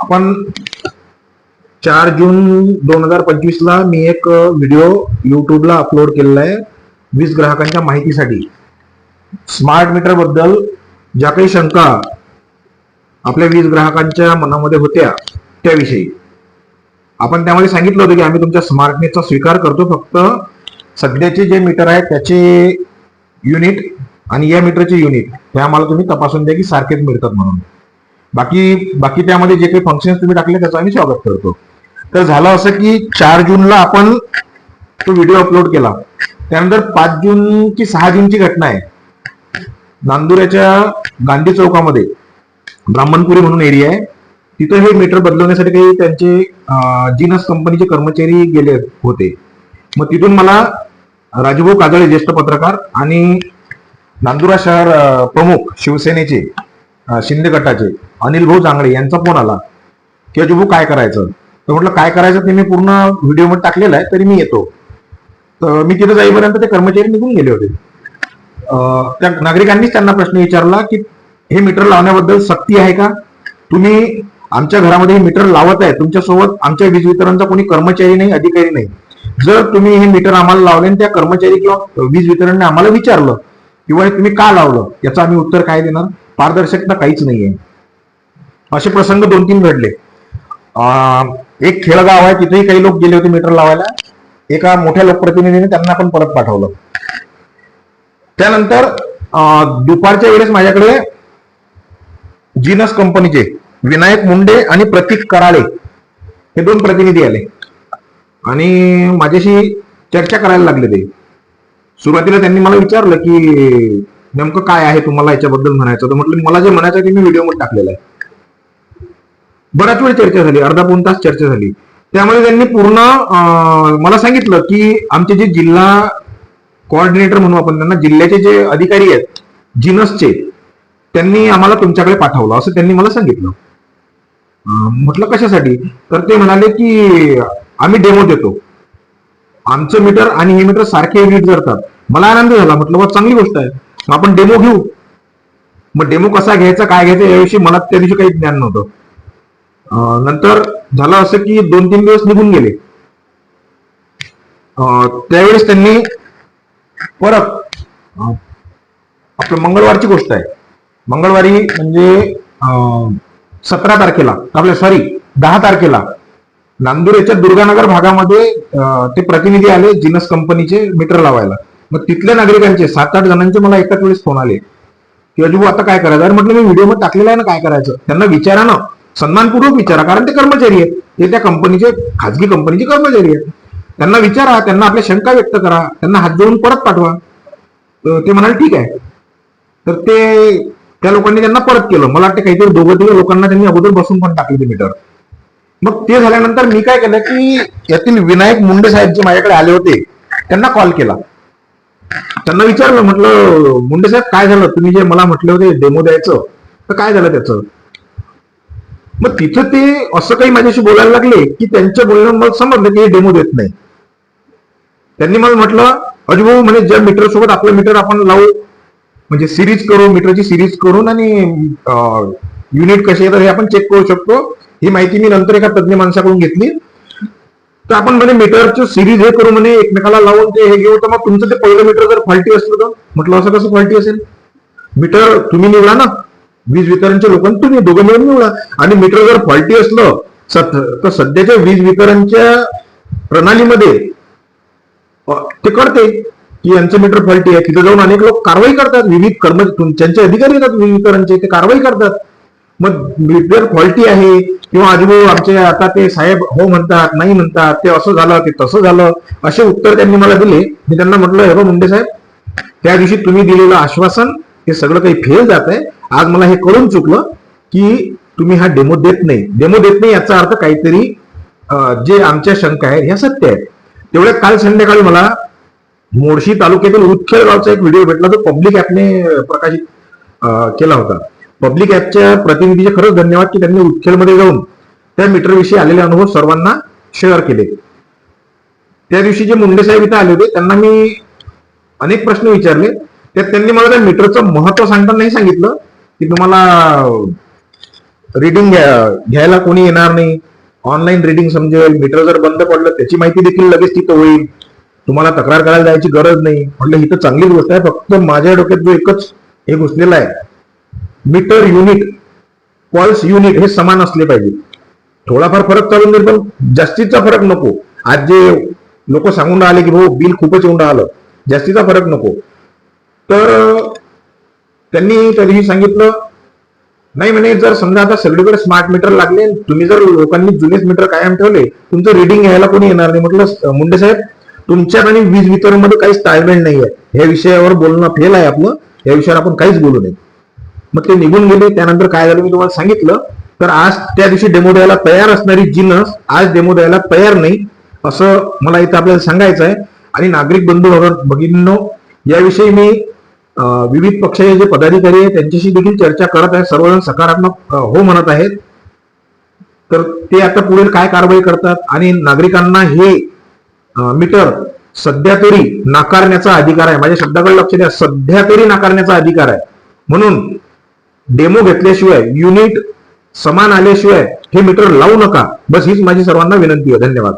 आपण चार जून दोन हजार पंचवीसला मी एक व्हिडिओ युट्यूबला अपलोड केलेला आहे वीज ग्राहकांच्या माहितीसाठी. स्मार्ट मीटरबद्दल ज्या काही शंका आपल्या वीज ग्राहकांच्या मनामध्ये होत्या त्याविषयी. आपण त्यामध्ये सांगितलं होतं की आम्ही तुमच्या स्मार्टनेसचा स्वीकार करतो फक्त सध्याचे जे मीटर आहे त्याचे युनिट आणि या मीटरचे युनिट हे आम्हाला तुम्ही तपासून द्या की सारखेच मिळतात म्हणून. बाकी बाकी त्यामध्ये जे काही फंक्शन तुम्ही टाकले त्याचं आम्ही स्वागत करतो. तर झालं असं की चार जूनला आपण तो व्हिडिओ अपलोड केला. त्यानंतर पाच जून की सहा जूनची घटना आहे. नांदुऱ्याच्या गांधी चौकामध्ये ब्राह्मणपुरी म्हणून एरिया आहे. तिथं हे मीटर बदलवण्यासाठी काही त्यांचे जीनस जिनस कंपनीचे कर्मचारी गेले होते. मग तिथून मला राजभाऊ काजळे ज्येष्ठ पत्रकार आणि नांदुरा शहर प्रमुख शिवसेनेचे शिंदे गटाचे अनिल भाऊ जांगडे यांचा फोन आला. की अजूभाऊ काय करायचं? तर म्हटलं काय करायचं ते मी पूर्ण व्हिडिओमध्ये आहे तरी मी येतो. तर मी तिथे जाईपर्यंत ते कर्मचारी निघून गेले होते. त्या नागरिकांनीच त्यांना प्रश्न विचारला की हे मीटर लावण्याबद्दल सक्ती आहे का? तुम्ही आमच्या घरामध्ये हे मीटर लावत आहे तुमच्यासोबत आमच्या वीज वितरणचा कोणी कर्मचारी नाही अधिकारी नाही. जर तुम्ही हे मीटर आम्हाला लावले त्या कर्मचारी किंवा वीज वितरणने आम्हाला विचारलं किंवा हे तुम्ही का लावलं? याचं आम्ही उत्तर काय देणार? पारदर्शकता काहीच नाहीये. असे प्रसंग दोन तीन घडले. अं, एक खेळगाव आहे तिथेही काही लोक गेले होते मीटर लावायला. एका मोठ्या लोकप्रतिनिधीने त्यांना पण परत पाठवलं. त्यानंतर अं, दुपारच्या वेळेस माझ्याकडे जिनस कंपनीचे विनायक मुंडे आणि प्रतीक कराळे हे दोन प्रतिनिधी आले. आणि माझ्याशी चर्चा करायला लागले ते. सुरुवातीला त्यांनी मला विचारलं की नेमकं काय आहे तुम्हाला याच्याबद्दल म्हणायचं? तर म्हटलं मला जे म्हणायचं आहे ते मी व्हिडिओमध्ये टाकलेला टाकलेलं आहे. बराच वेळ चर्चा झाली अर्धा पाऊण तास चर्चा झाली. त्यामुळे त्यांनी पूर्ण मला सांगितलं की आमचे जे जिल्हा कोऑर्डिनेटर म्हणू आपण त्यांना जिल्ह्याचे जे अधिकारी आहेत जिनसचे त्यांनी आम्हाला तुमच्याकडे पाठवलं असं त्यांनी मला सांगितलं. म्हटलं कशासाठी? तर ते म्हणाले की आम्ही डेमो देतो. आमचं मीटर आणि हे मीटर सारखे युनिट करतात मला आनंद झाला म्हटलं बा चांगली गोष्ट आहे. मग आपण डेमो घेऊ. मग डेमो कसा घ्यायचा काय घ्यायचा याविषयी मला त्या दिवशी काही ज्ञान नव्हतं. नंतर झालं असं की दोन तीन दिवस निघून गेले. त्यावेळेस त्यांनी परत आपलं मंगळवारची गोष्ट आहे. मंगळवारी म्हणजे सतरा तारखेला आपल्या सॉरी दहा तारखेला नांदुरेच्या दुर्गानगर भागामध्ये ते प्रतिनिधी आले जिनस कंपनीचे मीटर लावायला. मग तिथल्या नागरिकांचे सात आठ जणांचे मला एकाच वेळेस फोन आले. की अजून आता काय करायचं? अरे म्हटलं मी व्हिडिओमध्ये टाकलेला आहे ना काय करायचं? त्यांना विचारा ना. सन्मानपूर्वक विचारा कारण ते कर्मचारी आहेत. ते त्या कंपनीचे खाजगी कंपनीचे कर्मचारी आहेत. त्यांना विचारा त्यांना आपल्या शंका व्यक्त करा. त्यांना हात जोडून परत पाठवा. ते म्हणाले ठीक आहे. तर ते त्या लोकांनी त्यांना परत केलं. मला वाटतं काहीतरी दोघं तिघं लोकांना त्यांनी अगोदर बसून पण टाकले ते मीटर मग ते झाल्यानंतर मी काय केलं की यातील विनायक मुंडे साहेब जे माझ्याकडे आले होते. त्यांना कॉल केला. त्यांना विचारलं म्हटलं मुंडे साहेब काय झालं? तुम्ही जे मला म्हटले होते डेमो द्यायचं तर काय झालं त्याचं? मग तिथं ते असं काही माझ्याशी बोलायला लागले की त्यांच्या बोलण्यात मला समजलं की हे डेमो देत नाही. त्यांनी मला म्हटलं अजूभाऊ म्हणजे ज्या मीटर सोबत आपलं मीटर आपण लावू म्हणजे सिरीज करू मीटरची सिरीज करून आणि युनिट कसे येतात हे आपण चेक करू शकतो. ही माहिती मी नंतर एका तज्ञ माणसाकडून घेतली. तर आपण म्हणे मीटरचं सिरीज हे करू म्हणे एकमेकाला लावून ते हे घेऊ. तर मग तुमचं ते पहिलं मीटर जर फॉल्टी असलं तर? म्हटलं असं कसं फॉल्टी असेल? मीटर तुम्ही निवडा ना. वीज वितरणच्या लोकांना तुम्ही दोघं मिळून निवडा. आणि मीटर जर फॉल्टी असलं तर सध्याच्या वीज वितरणच्या प्रणालीमध्ये ते कळते की यांचं मीटर फॉल्टी आहे. तिथे जाऊन अनेक लोक कारवाई करतात. विविध कर्म त्यांचे अधिकारी येतात वीज वितरणचे ते कारवाई करतात. मग मीटर फॉल्टी आहे किंवा आजूबाजू आमचे आता ते साहेब हो म्हणतात नाही म्हणतात ते असं झालं ते तसं झालं असे उत्तर त्यांनी मला दिले. मी त्यांना म्हटलं हे बघ मुंडे साहेब त्या दिवशी तुम्ही दिलेलं आश्वासन हे सगळं काही फेल जात आहे. आज मला हे कळून चुकलं की तुम्ही हा डेमो देत नाही. डेमो देत नाही याचा अर्थ काहीतरी जे आमच्या शंका आहेत ह्या सत्य आहेत. तेवढ्या काल संध्याकाळी मला मोर्शी तालुक्यातील उदखेड गावचा एक व्हिडिओ भेटला तो पब्लिक ऍपने प्रकाशित केला होता. पब्लिक ऍपच्या प्रतिनिधीचे खरंच धन्यवाद की त्यांनी उदखेडमध्ये जाऊन त्या मीटर विषयी आलेले अनुभव सर्वांना शेअर केले. त्या दिवशी जे मुंडे साहेब इथे आले होते त्यांना मी अनेक प्रश्न विचारले. त्यात त्यांनी मला त्या मीटरचं महत्त्व सांगताना सांगितलं की तुम्हाला रिडिंग घ्यायला कोणी येणार नाही. ऑनलाईन रिडिंग समजेल मीटर जर बंद पडलं त्याची माहिती देखील लगेच तिथं होईल. तुम्हाला तक्रार करायला जायची गरज नाही. म्हटलं ही तर चांगलीच गोष्ट आहे फक्त माझ्या डोक्यात जो एकच हे घुसलेला आहे मीटर युनिट पॉल्स युनिट हे समान असले पाहिजे. थोडाफार फरक चालून देईल पण जास्तीचा फरक नको. आज जे लोक सांगून राहिले की भाऊ बिल खूपच येऊन राहिलं. जास्तीचा फरक नको. तर त्यांनी तरीही सांगितलं नाही म्हणे जर समजा आता सगळीकडे स्मार्ट मीटर लागले तुम्ही जर लोकांनी जुनेच मीटर कायम ठेवले तुमचं रिडिंग घ्यायला कोणी येणार नाही. म्हटलं मुंडे साहेब तुमच्यात आणि वीज वितरणमध्ये काहीच ताळमेळ नाही आहे या विषयावर बोलणं फेल आहे आपलं. या विषयावर आपण काहीच बोलू नये. मग ते निघून गेले त्यानंतर काय झालं मी तुम्हाला सांगितलं तर आज त्या दिवशी डेमो द्यायला तयार असणारी जिनस आज डेमो द्यायला तयार नाही असं मला इथं आपल्याला सांगायचं आहे. आणि नागरिक बंधू भग- भगिनींनो याविषयी मी विविध पक्षाचे जे पदाधिकारी आहेत त्यांच्याशी देखील चर्चा करत आहे. सर्वजण सकारात्मक हो म्हणत आहेत. तर ते आता पुढील काय कारवाई करतात? आणि नागरिकांना हे मीटर सध्या तरी नाकारण्याचा अधिकार आहे. माझ्या शब्दाकडे लक्ष द्या. सध्या तरी नाकारण्याचा अधिकार आहे. म्हणून डेमो घेतल्याशिवाय युनिट समान आल्याशिवाय हे मीटर लावू नका. बस हीच माझी सर्वांना विनंती आहे. धन्यवाद.